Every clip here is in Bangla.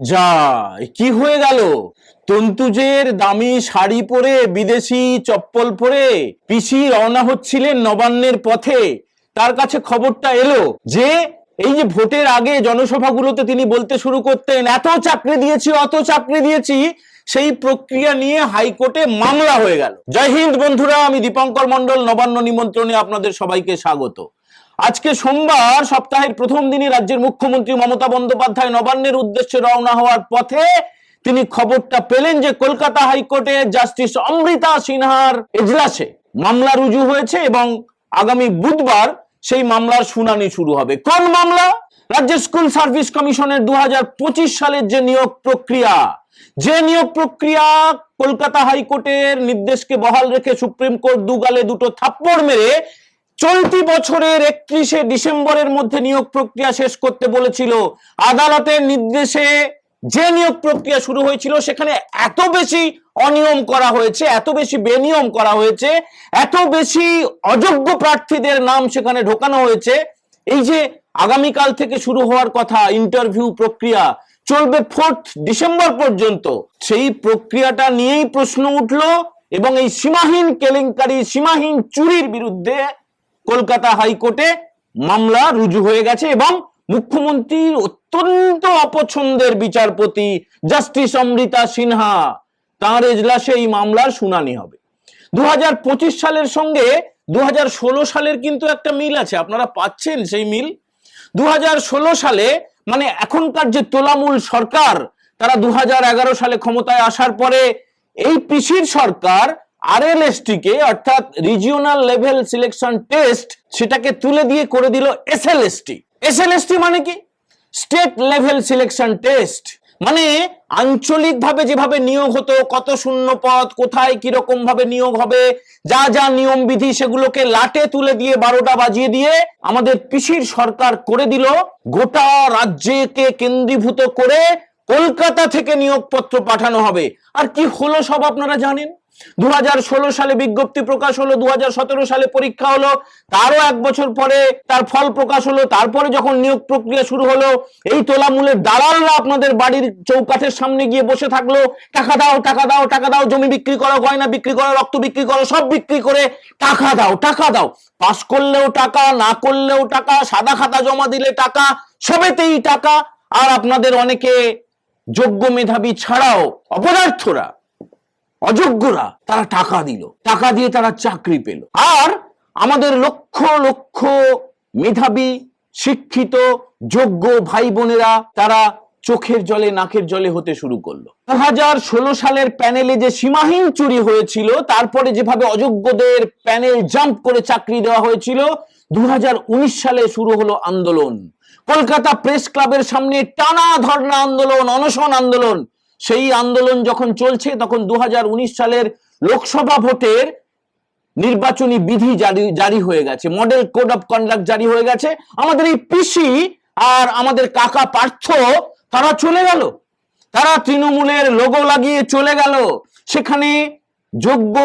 যা কি হয়ে গেল? তন্তুজের দামি শাড়ি পরে, বিদেশি চপ্পল পরে, পিসি রওনা হচ্ছিলেন নবান্নের পথে। তার কাছে খবরটা এলো যে, এই যে ভোটের আগে জনসভাগুলোতে তিনি বলতে শুরু করতেন, এত চাকরি দিয়েছি, অত চাকরি দিয়েছি। সেই প্রক্রিয়া নিয়ে হাইকোর্টে মামলা হয়ে গেল। জয় হিন্দ বন্ধুরা, আমি দীপঙ্কর মন্ডল নবান্ন নিমন্ত্রণে আপনাদের সবাইকে স্বাগত। আজকে সোমবার সপ্তাহের প্রথম দিনই রাজ্যের মুখ্যমন্ত্রী মমতা বন্দ্যোপাধ্যায় নবান্নের উদ্দেশ্যে রওনা হওয়ার পথে তিনি খবরটা পেলেন যে কলকাতা হাইকোর্টে জাস্টিস অমৃতা সিনহার এজলাসে মামলা রুজু হয়েছে এবং আগামী বুধবার সেই মামলার শুনানি শুরু হবে। কোন মামলা? রাজ্যের স্কুল সার্ভিস কমিশনের দু হাজার পঁচিশ সালের যে নিয়োগ প্রক্রিয়া, যে নিয়োগ প্রক্রিয়া কলকাতা হাইকোর্টের নির্দেশকে বহাল রেখে সুপ্রিম কোর্ট দুগালে দুটো থাপ্পড় মেরে চলতি বছরের একত্রিশে ডিসেম্বরের মধ্যে নিয়োগ প্রক্রিয়া শেষ করতে বলেছিল। আদালতের নির্দেশে যে নিয়োগ প্রক্রিয়া শুরু হয়েছিল, সেখানে এত বেশি অনিয়ম করা হয়েছে, এত বেশি বেনিয়ম করা হয়েছে, এত বেশি অযোগ্য প্রার্থীদের নাম সেখানে ঢোকানো হয়েছে। এই যে আগামীকাল থেকে শুরু হওয়ার কথা, ইন্টারভিউ প্রক্রিয়া চলবে ফোর্থ ডিসেম্বর পর্যন্ত। সেই প্রক্রিয়াটা নিয়েই প্রশ্ন উঠল এবং এই সীমাহীন কেলেঙ্কারি, সীমাহীন চুরির বিরুদ্ধে কলকাতা হাইকোর্টে মামলা রুজু হয়ে গেছে এবং মুখ্যমন্ত্রীর অত্যন্ত অপছন্দের বিচারপতি জাস্টিস অমৃতা সিনহা তাঁর এজলাসে এই মামলার শুনানি হবে। দুহাজার পঁচিশ সালের সঙ্গে দু হাজার ষোলো সালের কিন্তু একটা মিল আছে, আপনারা পাচ্ছেন সেই মিল। দু হাজার ষোলো সালে মানে এখনকার যে তোলামূল সরকার, তারা দু হাজার এগারো সালে ক্ষমতায় আসার পরে এই পিসির সরকার আরএলএসটি কে, অর্থাৎ রিজিওনাল লেভেল সিলেকশন টেস্ট সেটাকে তুলে দিয়ে করে দিল এসএলএসটি এসএলএসটি মানে কি? স্টেট লেভেল সিলেকশন টেস্ট মানে আঞ্চলিকভাবে যেভাবে নিয়োগ হতো, কত শূন্য পদ, কোথায় কীরকম ভাবে নিয়োগ হবে, যা যা নিয়ম বিধি সেগুলোকে লাটে তুলে দিয়ে, বারোটা বাজিয়ে দিয়ে আমাদের পিসির সরকার করে দিল, গোটা রাজ্যকে কেন্দ্রীভূত করে কলকাতা থেকে নিয়োগপত্র পাঠানো হবে। আর কি হলো সব আপনারা জানেন? দু হাজার ষোলো সালে বিজ্ঞপ্তি প্রকাশ হলো দু হাজার সতেরো সালে পরীক্ষা হলো, তারও এক বছর পরে তার ফল প্রকাশ হলো, তারপরে যখন নিয়োগ প্রক্রিয়া শুরু হলো, এই তোলামূলের দালালরা আপনাদের বাড়ির চৌকাঠের সামনে গিয়ে বসে থাকল, টাকা দাও টাকা দাও টাকা দাও, জমি বিক্রি করো, গয়না বিক্রি করো, রক্ত বিক্রি করো, সব বিক্রি করে টাকা দাও টাকা দাও। পাশ করলেও টাকা, না করলেও টাকা, সাদা খাতা জমা দিলে টাকা, সবেতেই টাকা। আর আপনাদের অনেকে যোগ্য মেধাবী ছাড়াও অপদার্থরা অযোগ্যরা তারা টাকা দিল। টাকা দিয়ে তারা চাকরি পেল। আর আমাদের লক্ষ লক্ষ মেধাবী, শিক্ষিত, যোগ্য ভাই বোনেরা তারা চোখের জলে, নাকের জলে হতে শুরু করল। দু হাজার ষোলো সালের প্যানেলে যে সীমাহীন চুরি হয়েছিল, তারপরে যেভাবে অযোগ্যদের প্যানেল জাম্প করে চাকরি দেওয়া হয়েছিল দু হাজার উনিশ সালে শুরু হলো আন্দোলন। কলকাতা প্রেস ক্লাবের সামনে টানা ধর্ণা আন্দোলন, অনশন আন্দোলন সেই আন্দোলন যখন চলছে, তখন দু হাজার উনিশ সালের লোকসভা ভোটের নির্বাচনী বিধি জারি জারি হয়ে গেছে। মডেল কোড অফ কন্ডাক্ট জারি হয়ে গেছে। আমাদের এই পিসি আর আমাদের কাকা পার্থ, তারা চলে গেল। তারা তৃণমূলের লোগো লাগিয়ে চলে গেল। সেখানে যোগ্য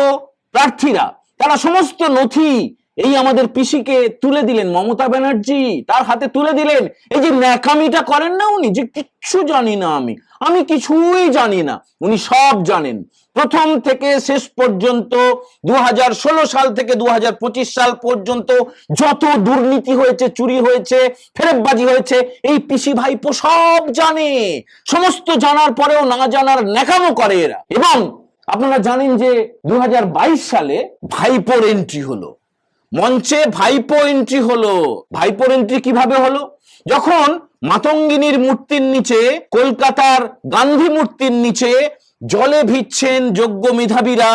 প্রার্থীরা, তারা সমস্ত নথি এই আমাদের পিসিকে তুলে দিলেন, মমতা ব্যানার্জি, তার হাতে তুলে দিলেন। এই যে ন্যাকামিটা করেন না উনি, যে কিচ্ছু জানি না আমি। আমি কিছুই জানি না, উনি সব জানেন। প্রথম থেকে শেষ পর্যন্ত দু হাজার ষোলো সাল থেকে দু হাজার পঁচিশ সাল পর্যন্ত যত দুর্নীতি হয়েছে, চুরি হয়েছে, ফেরতবাজি হয়েছে, এই পিসি ভাইপো সব জানে। সমস্ত জানার পরেও না জানার ন্যাকামো করে এরা। এবং আপনারা জানেন যে দু হাজার বাইশ সালে ভাইপোর এন্ট্রি হলো। মঞ্চে ভাইপো এন্ট্রি হলো। ভাইপোর এন্ট্রি কীভাবে হলো? যখন মাতঙ্গিনীর মূর্তির নিচে, কলকাতার গান্ধী মূর্তির নিচে জলে ভিজছেন যোগ্য মেধাবীরা,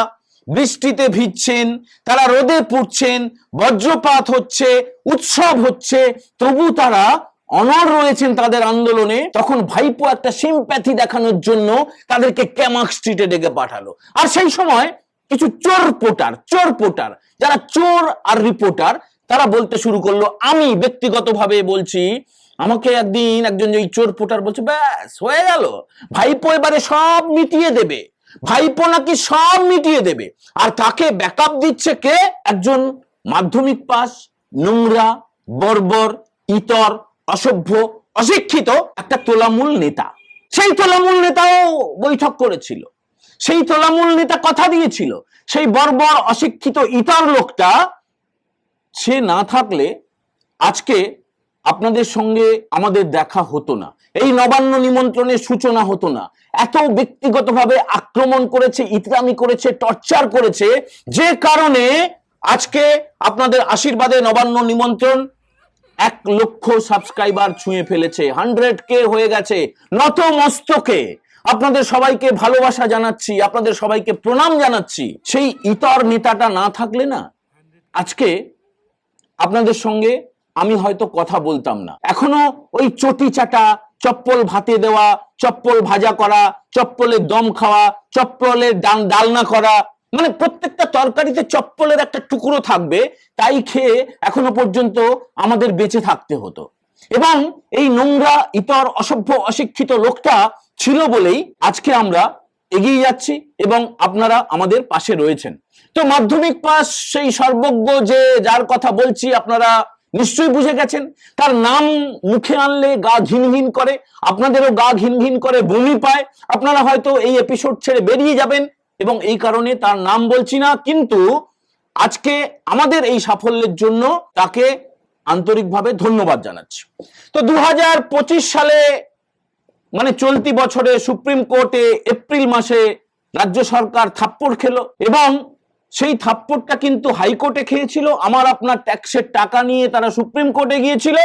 বৃষ্টিতে ভিজছেন, তারা রোদে পুড়ছেন, বজ্রপাত হচ্ছে, উৎসব হচ্ছে, তবু তারা অনর রয়েছেন তাদের আন্দোলনে। তখন ভাইপো একটা সিম্প্যাথি দেখানোর জন্য তাদেরকে ক্যামাক স্ট্রিটে ডেকে পাঠালো। আর সেই সময় কিছু চোর পোটার চোর পোটার। যারা চোর আর রিপোর্টার, তারা বলতে শুরু করল, আমি ব্যক্তিগতভাবে বলছি, আমাকে একদিন একজন এই চোর পোটার বলছে, ব্যাস, হয়ে গেল। ভাইপো এবারে সব মিটিয়ে দেবে। ভাইপো নাকি সব মিটিয়ে দেবে। আর তাকে ব্যাকআপ দিচ্ছে কে? একজন মাধ্যমিক পাস, নোংরা, বর্বর, ইতর, অসভ্য, অশিক্ষিত একটা তোলামূল নেতা। সেই তৃণমূল নেতাও বৈঠক করেছিল। সেই তৃণমূল নেতা কথা দিয়েছিল। সেই বর্বর, অশিক্ষিত, ইতার লোকটা, সে না থাকলে আজকে আপনাদের সঙ্গে আমাদের দেখা হতো না। এই নবান্ন নিমন্ত্রণের সূচনা হতো না। এত ব্যক্তিগতভাবে আক্রমণ করেছে, ইতরামি করেছে, টর্চার করেছে, যে কারণে আজকে আপনাদের আশীর্বাদে নবান্ন নিমন্ত্রণ এক লক্ষ সাবস্ক্রাইবার ছুঁয়ে ফেলেছে। হান্ড্রেড কে হয়ে গেছে। নত মস্তকে আপনাদের সবাইকে ভালোবাসা জানাচ্ছি, আপনাদের সবাইকে প্রণাম জানাচ্ছি। সেই ইতর নেতাটা না থাকলে না, আজকে আপনাদের সঙ্গে আমি হয়তো কথা বলতাম না। এখনও ওই চটি চাটা, চপ্পল ভাতে দেওয়া, চপ্পল ভাজা করা, চপ্পলের দম খাওয়া, চপ্পলের ডান ডালনা করা মানে প্রত্যেকটা তরকারিতে চপ্পলের একটা টুকরো থাকবে, তাই খেয়ে এখনও পর্যন্ত আমাদের বেঁচে থাকতে হতো। এবং এই নোংরা, ইতর, অসভ্য, অশিক্ষিত লোকটা ছিল বলেই আজকে আমরা এগিয়ে যাচ্ছি এবং আপনারা আমাদের পাশে রয়েছেন। তো মাধ্যমিক পাস সেই সর্বজ্ঞ যে যার কথা বলছি আপনারা নিশ্চয়ই বুঝে গেছেন। তার নাম মুখে আনলে গা ঘিন ঘিন করে, আপনাদেরও গা ঘিন ঘিন করে বমি পায়। আপনারা হয়তো এই এপিসোড ছেড়ে বেরিয়ে যাবেন এবং এই কারণে তার নাম বলছি না, কিন্তু আজকে আমাদের এই সাফল্যের জন্য তাকে আন্তরিকভাবে ধন্যবাদ জানাচ্ছি। তো দু হাজার পঁচিশ সালে মানে চলতি বছরে সুপ্রিম কোর্টে এপ্রিল মাসে রাজ্য সরকার থাপ্পড় খেলো এবং সেই থাপ্পড়টা কিন্তু হাইকোর্টে খেয়েছিল। আমার আপনার ট্যাক্সের টাকা নিয়ে তারা সুপ্রিম কোর্টে গিয়েছিল।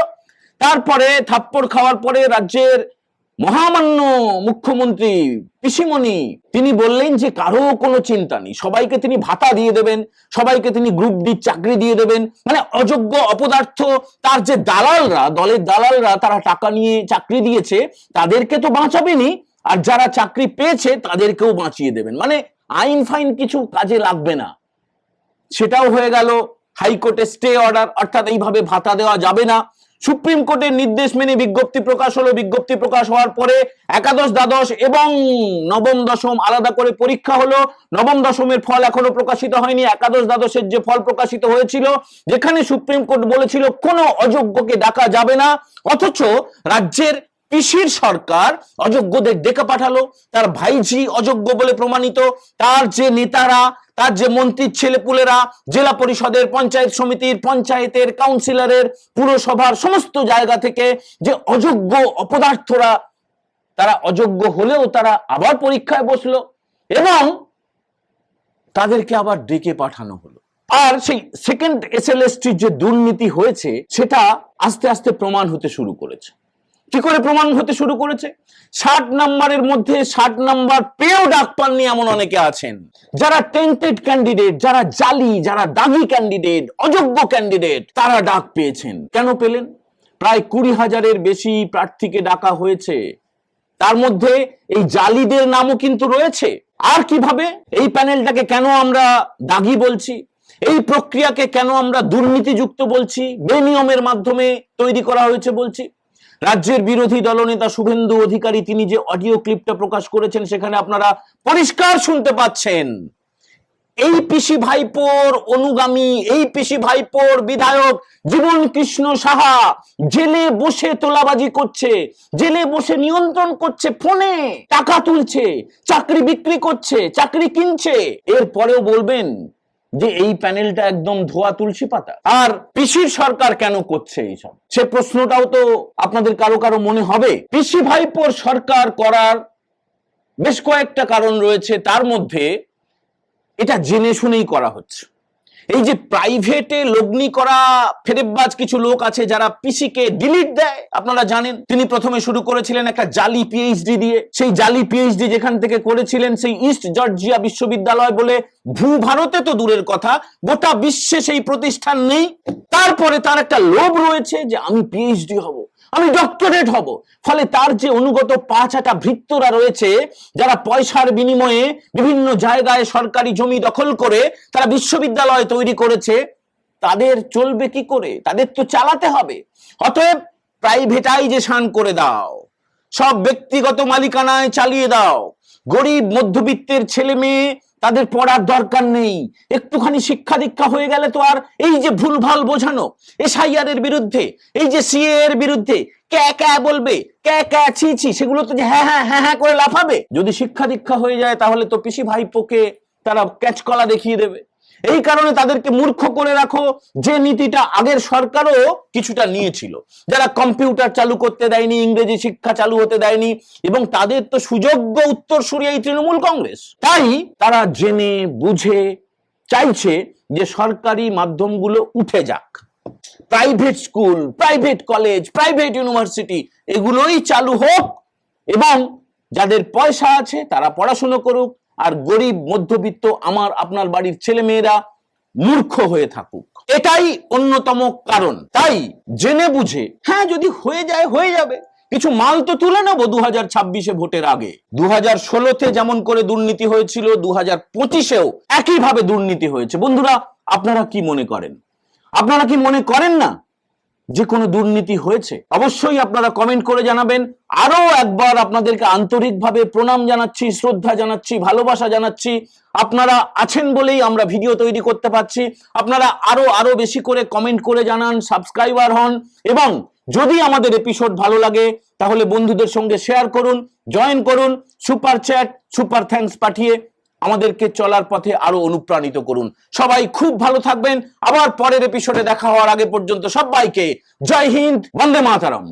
তারপরে থাপ্পড় খাওয়ার পরে রাজ্যের মহামান্য মুখ্যমন্ত্রী পিসিমণি, তিনি বললেন যে কারও কোনো চিন্তা নেই। সবাইকে তিনি ভাতা দিয়ে দেবেন, সবাইকে তিনি গ্রুপ ডি চাকরি দিয়ে দেবেন। মানে অযোগ্য অপদার্থ, তার যে দালালরা, দলের দালালরা, তারা টাকা নিয়ে চাকরি দিয়েছে, তাদেরকে তো বাঁচাবেনি আর যারা চাকরি পেয়েছে, তাদেরকেও বাঁচিয়ে দেবেন। মানে আইন ফাইন কিছু কাজে লাগবে না। সেটাও হয়ে গেল। হাইকোর্টে স্টে অর্ডার অর্থাৎ এইভাবে ভাতা দেওয়া যাবে না। সুপ্রিম কোর্টের নির্দেশ মেনে বিজ্ঞপ্তি প্রকাশ হলো। বিজ্ঞপ্তি প্রকাশ হওয়ার পরে একাদশ, দ্বাদশ এবং নবম দশম আলাদা করে পরীক্ষা হলো। নবম দশমের ফল এখনও প্রকাশিত হয়নি। একাদশ, দ্বাদশের যে ফল প্রকাশিত হয়েছিল, যেখানে সুপ্রিম কোর্ট বলেছিল কোনো অযোগ্যকে ডাকা যাবে না, অথচ রাজ্যের পিসির সরকার অযোগ্যদের ডেকে পাঠালো। তার ভাইঝি অযোগ্য বলে প্রমাণিত। তার যে নেতারা তার যে মন্ত্রীর ছেলেপুলেরা, জেলা পরিষদের, পঞ্চায়েত সমিতির, পঞ্চায়েতের কাউন্সিলরের, পুরসভার সমস্ত জায়গা থেকে যে অযোগ্য অপদার্থরা, তারা অযোগ্য হলেও তারা আবার পরীক্ষায় বসল এবং তাদেরকে আবার ডেকে পাঠানো হলো। আর সেই সেকেন্ড এসএলএসটির যে দুর্নীতি হয়েছে, সেটা আস্তে আস্তে প্রমাণ হতে শুরু করেছে। কি করে প্রমাণ হতে শুরু করেছে? ষাট নাম্বারের মধ্যে ষাট নাম্বার পেয়েও ডাক পাননি এমন অনেকে আছেন। যারা টেন্টেড ক্যান্ডিডেট যারা জালি, যারা দাগি ক্যান্ডিডেট অযোগ্য ক্যান্ডিডেট তারা ডাক পেয়েছেন। কেন পেলেন? প্রায় কুড়ি হাজারের বেশি প্রার্থীকে ডাকা হয়েছে। তার মধ্যে এই জালিদের নামও কিন্তু রয়েছে। আর কীভাবে? এই প্যানেলটাকে কেন আমরা দাগি বলছি? এই প্রক্রিয়াকে কেন আমরা দুর্নীতিযুক্ত বলছি? বেনিয়মের মাধ্যমে তৈরি করা হয়েছে বলছি? রাজ্যের বিরোধী দলনেতা শুভেন্দু অধিকারী তিনি যে অডিও ক্লিপটা প্রকাশ করেছেন, সেখানে আপনারা পরিষ্কার শুনতে পাচ্ছেন। এই পিসি ভাইপোর অনুগামী, এই পিসি ভাইপোর বিধায়ক জীবন কৃষ্ণ সাহা জেলে বসে তোলাবাজি করছে, জেলে বসে নিয়ন্ত্রণ করছে, ফোনে টাকা তুলছে, চাকরি বিক্রি করছে, চাকরি কিনছে। এরপরেও বলবেন যে এই প্যানেলটা একদম ধোয়া তুলসী পাতা। আর পিসির সরকার কেন করছে এইসব? সে প্রশ্নটাও তো আপনাদের কারও কারও মনে হবে। পিসি ভাইপোর সরকার করার বেশ কয়েকটা কারণ রয়েছে। তার মধ্যে এটা জেনে শুনেই করা হচ্ছে। এই যে প্রাইভেটে লগ্নি করা ফেরেববাজ কিছু লোক আছে যারা পিসিকে ডিলিট দেয়, আপনারা জানেন, তিনি প্রথমে শুরু করেছিলেন একটা জালি পিএইচডি দিয়ে। সেই জালি পিএইচডি যেখান থেকে করেছিলেন সেই ইস্ট জর্জিয়া বিশ্ববিদ্যালয় বলে ভূ ভারতে তো দূরের কথা, গোটা বিশ্বে সেই প্রতিষ্ঠান নেই। তারপরে তার একটা লোভ রয়েছে যে আমি পিএইচডি হব। আমি ডক্টরেট হব। ফলে তার যে অনুগত পাঁচ আটা ভৃত্যরা রয়েছে, যারা পয়সার বিনিময়ে বিভিন্ন জায়গায় সরকারি জমি দখল করে তারা বিশ্ববিদ্যালয় তৈরি করেছে, তাদের চলবে কি করে? তাদের তো চালাতে হবে। অতএব প্রাইভেটাইজেশন করে দাও। সব ব্যক্তিগত মালিকানায় চালিয়ে দাও। গরিব মধ্যবিত্তের ছেলে মেয়ে তাদের পড়ার দরকার নেই। একটুখানি শিক্ষা দীক্ষা হয়ে গেলে তো আর এই যে ভুলভাল বোঝানো এসআইআর এর বিরুদ্ধে, এই যে সিএ এর বিরুদ্ধে ক্যা ক্যা বলবে ক্যা ক্যা ছি ছি, সেগুলো তো যে হ্যাঁ হ্যাঁ হ্যাঁ হ্যাঁ করে লাফাবে। যদি শিক্ষা দীক্ষা হয়ে যায়, তাহলে তো পিসি ভাইপোকে তারা ক্যাচ কলা দেখিয়ে দেবে। এই কারণে তাদেরকে মূর্খ করে রাখো। যে নীতিটা আগের সরকারও কিছুটা নিয়েছিল। যারা কম্পিউটার চালু করতে দেয়নি, ইংরেজি শিক্ষা চালু হতে দেয়নি, এবং তাদের তো সুযোগ্য উত্তরসূরি এই তৃণমূল কংগ্রেস। তাই তারা জেনে, বুঝে, চাইছে যে সরকারি মাধ্যমগুলো উঠে যাক। Private school, private college, private university, এগুলোই চালু হোক, এবং যাদের পয়সা আছে তারা পড়াশুনো করুক আর গরিব মধ্যবিত্ত আমার আপনার বাড়ির ছেলে মেয়েরা মূর্খ হয়ে থাকুক। এটাই অন্যতম কারণ। তাই জেনে বুঝে হ্যাঁ যদি হয়ে যায়, হয়ে যাবে। কিছু মাল তো তুলে নেব দু হাজার ছাব্বিশে ভোটের আগে। দু হাজার ষোলোতে যেমন করে দুর্নীতি হয়েছিল দু হাজার পঁচিশেও একইভাবে দুর্নীতি হয়েছে। বন্ধুরা, আপনারা কি মনে করেন? আপনারা কি মনে করেন না যে কোনো দুর্নীতি হয়েছে, অবশ্যই আপনারা কমেন্ট করে জানাবেন। আরও একবার আপনাদেরকে আন্তরিকভাবে প্রণাম জানাচ্ছি, শ্রদ্ধা জানাচ্ছি, ভালোবাসা জানাচ্ছি। আপনারা আছেন বলেই আমরা ভিডিও তৈরি করতে পারছি। আপনারা আরও আরও বেশি করে কমেন্ট করে জানান সাবস্ক্রাইবার হন। এবং যদি আমাদের এপিসোড ভালো লাগে, তাহলে বন্ধুদের সঙ্গে শেয়ার করুন জয়েন করুন সুপার চ্যাট সুপার থ্যাঙ্কস পাঠিয়ে আমাদেরকে চলার পথে আরও অনুপ্রাণিত করুন। সবাই খুব ভালো থাকবেন। আবার পরের এপিসোডে দেখা হওয়ার আগে পর্যন্ত সবাইকে জয় হিন্দ, বন্দে মাতারম।